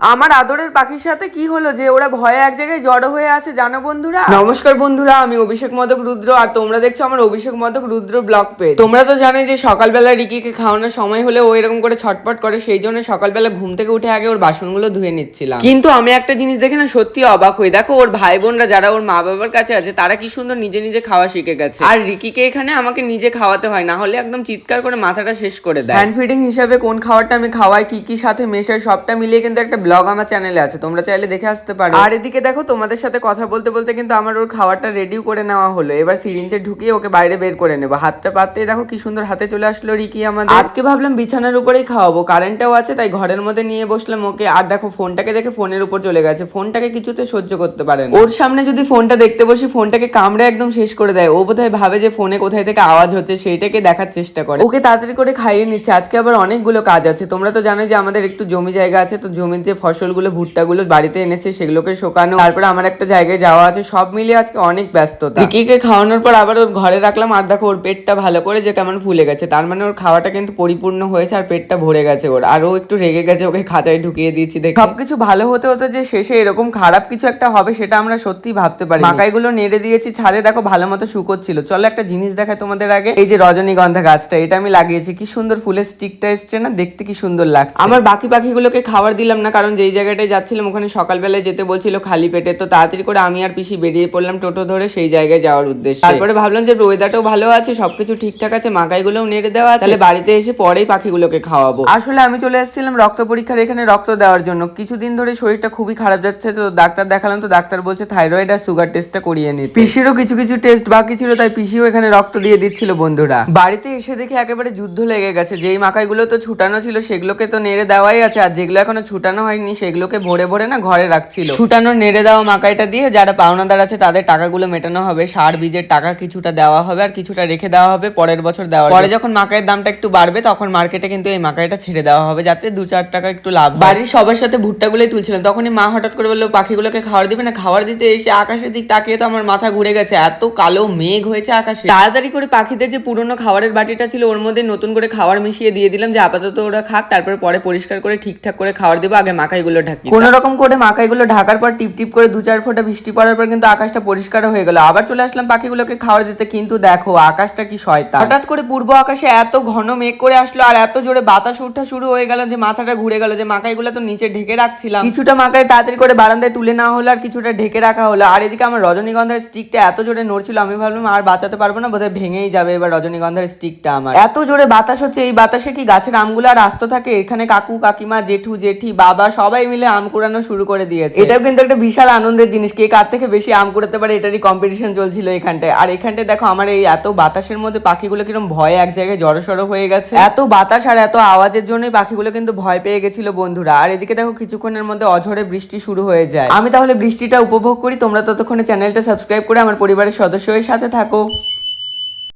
আমার আদরের পাখির সাথে কি হলো যে ওরা ভয়ে এক জায়গায় জড়ো হয়ে আছে জানো বন্ধুরা? নমস্কার বন্ধুরা আমি অভিষেক মদক রুদ্র আর তোমরা দেখছ আমার অভিষেক মদক রুদ্র ব্লগ পেজ। তোমরা তো জানো যে সকালবেলা রিকিকে খাওয়ানোর সময় হলে ও এরকম করে ছটপট করে সেই জন্য সকালবেলা ঘুম থেকে উঠে আগে ওর বাসনগুলো ধুয়ে নিচ্ছিলাম। কিন্তু আমি একটা জিনিস দেখে না সত্যি অবাক হই। দেখো ওর ভাই বোনরা যারা ওর মা বাবার কাছে আছে তারা কি সুন্দর নিজে নিজে খাওয়া শিখে গেছে। আর রিকিকে এখানে আমাকে নিজে খাওয়াতে হয় না হলে একদম চিৎকার করে মাথাটা শেষ করে দেয়। হ্যান্ড ফিডিং হিসাবে কোন খাবারটা আমি খাওয়াই কি কি সাথে মেশাই সবটা মিলিয়ে কিন্তু একটা ব্লগ আমার চ্যানেলে আছে তোমরা চাইলে দেখে আসতে পারো। আর এদিকে দেখো তোমাদের সাথে কথা বলতে বলতে কিন্তু আমার ওর খাবারটা রেডিও করে নেওয়া হলো। এবার সিরিঞ্জে ঢুকিয়ে ওকে বাইরে বের করে নেব। হাতটা পাততে দেখো কি সুন্দর হাতে চলে আসলো রিকি আমাদের। আজকে ভাবলাম বিছানার উপরেই খাওয়াবো কারেন্টটাও আছে তাই ঘরের মধ্যে নিয়ে বসলাম ওকে। আর দেখো ফোনটাকে দেখে ফোনের উপর চলে গেছে। ফোনটাকে কিছুতে সহ্য করতে পারে না। ওর সামনে যদি ফোনটা দেখতে বসি ফোনটাকে কামড়ে একদম শেষ করে দেয়। ও বোধহয় ভাবে যে ফোনে কোথায় থেকে আওয়াজ হচ্ছে সেইটাকে দেখার চেষ্টা করে। ওকে তাড়াতাড়ি করে খাইয়ে নিচ্ছে। আজকে আবার অনেকগুলো কাজ আছে। তোমরা তো জানো যে আমাদের একটু জমি জায়গা আছে তো জমির যে ফসলগুলো ভুট্টাগুলো বাড়িতে এনেছে সেগুলোকে শোকানো। তারপরে আমার একটা জায়গায় যাওয়া আছে সব মিলিয়ে আজকে অনেক ব্যস্ততা। রিকিকে খাওয়ানোর পর আবার ওর ঘরে রাখলাম আর দেখো ওর পেটটা ভালো করে যে কেমন ফুলে গেছে তার মানে ওর খাওয়াটা কিন্তু পরিপূর্ণ হয়েছে আর পেটটা ভরে গেছে ওর। আর ও একটু রেগে গেছে ওকে খাঁচায় ঢুকিয়ে দিয়েছি দেখে। সবকিছু ভালো হতে হতে যে শেষে এরকম খারাপ কিছু একটা হবে সেটা আমরা সত্যি ভাবতে পারি মাকাইগুলো নেড়ে দিয়েছি ছাদে দেখো ভালো মতো শুকোচ্ছিল। চলো একটা জিনিস দেখায় তোমাদের আগে। এই যে রজনীগন্ধা গাছটা এটা আমি লাগিয়েছি। কি সুন্দর ফুলের স্টিকটা এসছে না দেখতে কি সুন্দর লাগছে। আমার বাকি পাখিগুলোকে খাবার দিলাম না কারণ যেই জায়গাটায় যাচ্ছিলাম ওখানে সকালবেলায় যেতে বলছিল খালি পেটে তো তাড়াতাড়ি করে আমি আর পিসি বেরিয়ে পড়লাম টোটো ধরে সেই জায়গায় যাওয়ার উদ্দেশ্যে। তারপরে ভাবলাম যে ওয়েদারটাও ভালো আছে সবকিছু ঠিকঠাক আছে মাকাইগুলোও নেড়ে দেওয়া আছে। তাহলে বাড়িতে এসে পরেই পাখিগুলোকে খাওয়াবো। আসলে আমি চলে এসেছিলাম রক্ত পরীক্ষার এখানে রক্ত দেওয়ার জন্য। কিছুদিন ধরে শরীরটা খুবই খারাপ যাচ্ছে তো ডাক্তার দেখালাম তো ডাক্তার বলছে থাইরয়েড আর সুগার টেস্টটা করিয়ে নিতে। পিসিরও কিছু কিছু টেস্ট বাকি ছিল তাই পিসিও এখানে রক্ত দিয়ে দিচ্ছিল বন্ধুরা। বাড়িতে এসে দেখে একেবারে যুদ্ধ লেগে গেছে। যেই মাকাইগুলো তো ছুটানো ছিল সেগুলোকে তো নেড়ে দেওয়াই আছে আর যেগুলো এখনও ছুটানো হয়নি সেগুলোকে ভরে ভরে না ঘরে রাখছিল। ছুটানো নেড়ে দেওয়া মাকাইটা দিয়ে যারা পাওনাদার আছে তাদের টাকাগুলো মেটানো হবে। সার বীজের টাকা কিছুটা দেওয়া হবে আর কিছুটা রেখে দেওয়া হবে পরের বছর দেওয়া পরে যখন মাকাইয়ের দামটা একটু বাড়বে তখন মার্কেটে কিন্তু এই মাকাইটা ছেড়ে দেওয়া হবে যাতে দু চার টাকা একটু লাভ। বাড়ির সবার সাথে ভুট্টাগুলোই তুলছিলাম। তখনই মা হঠাৎ করে বলল পাখিগুলোকে খাবার দিবে না? খাওয়ার দিতে এসে আকাশের দিক তাকিয়ে তো আমার মাথা ঘুরে গেছে। এত কালো মেঘ হয়েছে আকাশে। তাড়াতাড়ি করে পাখিদের যে পুরনো খাবারের বাটিটা ছিল ওর মধ্যে নতুন করে খাবার মিশিয়ে দিয়ে দিলাম যে আপাতত ওরা খাক তারপরে পরে পরিষ্কার করে ঠিকঠাক করে খাবার দেবো। আগে মাকাইগুলো ঢাকি কোনো রকম করে মাকাইগুলো ঢাকার পর টিপ টিপ করে দু চার ফোঁটা বৃষ্টি পড়ার পর কিন্তু আকাশটা পরিষ্কার হয়ে গেল। আবার চলে আসলাম পাখিগুলোকে খাবার দিতে কিন্তু দেখো আকাশটা কি শয়তান। হঠাৎ করে পূর্ব আকাশে এত ঘন মেঘ করে আসলো আর এত জোরে বাতাস উঠা শুরু হয়ে গেল যে মাথাটা ঘুরে গেল যে মাকাইগুলো তো নিচে ঢেকে রাখছিলাম। কিছুটা মাকাই তাড়াতাড়ি করে বারান্দায় তুলে নেওয়া হলো আর কিছুটা ঢেকে রাখা হলো। আর এদিকে আমার রজনীগন্ধার স্টিকটা এত জোরে নড়ছিল আমি ভাবলাম আর বাঁচাতে পারব না বোধহয় ভেঙেই যাবে এবার রজনীগন্ধার স্টিকটা আমার। এত জোরে বাতাস হচ্ছে এই বাতাসে কি গাছের আমগুলো আর আস্ত থাকে? এখানে কাকু কাকিমা জেঠু জেঠি বাবা সবাই মিলে আম কুড়ানো শুরু করে দিয়েছে। এটাও কিন্তু একটা বিশাল আনন্দের জিনিস। কে কার থেকে বেশি আম কুড়াতে পারে এটারই কম্পিটিশন চলছিল এখানটায়। আর এখানটায় দেখো আমার এই এত বাতাসের মধ্যে পাখিগুলো কীরকম ভয়ে এক জায়গায় জড়সড় হয়ে গেছে। এত বাতাস আর এত আওয়াজের জন্যই পাখিগুলো কিন্তু ভয় পেয়ে গেছিল বন্ধুরা। আর এদিকে দেখো কিছুক্ষণের মধ্যে অঝরে বৃষ্টি শুরু হয়ে যায়। আমি তাহলে বৃষ্টিটা উপভোগ করি তোমরা ততক্ষণে চ্যানেলটা সাবস্ক্রাইব করে আমার পরিবারের সদস্য সাথে থাকো।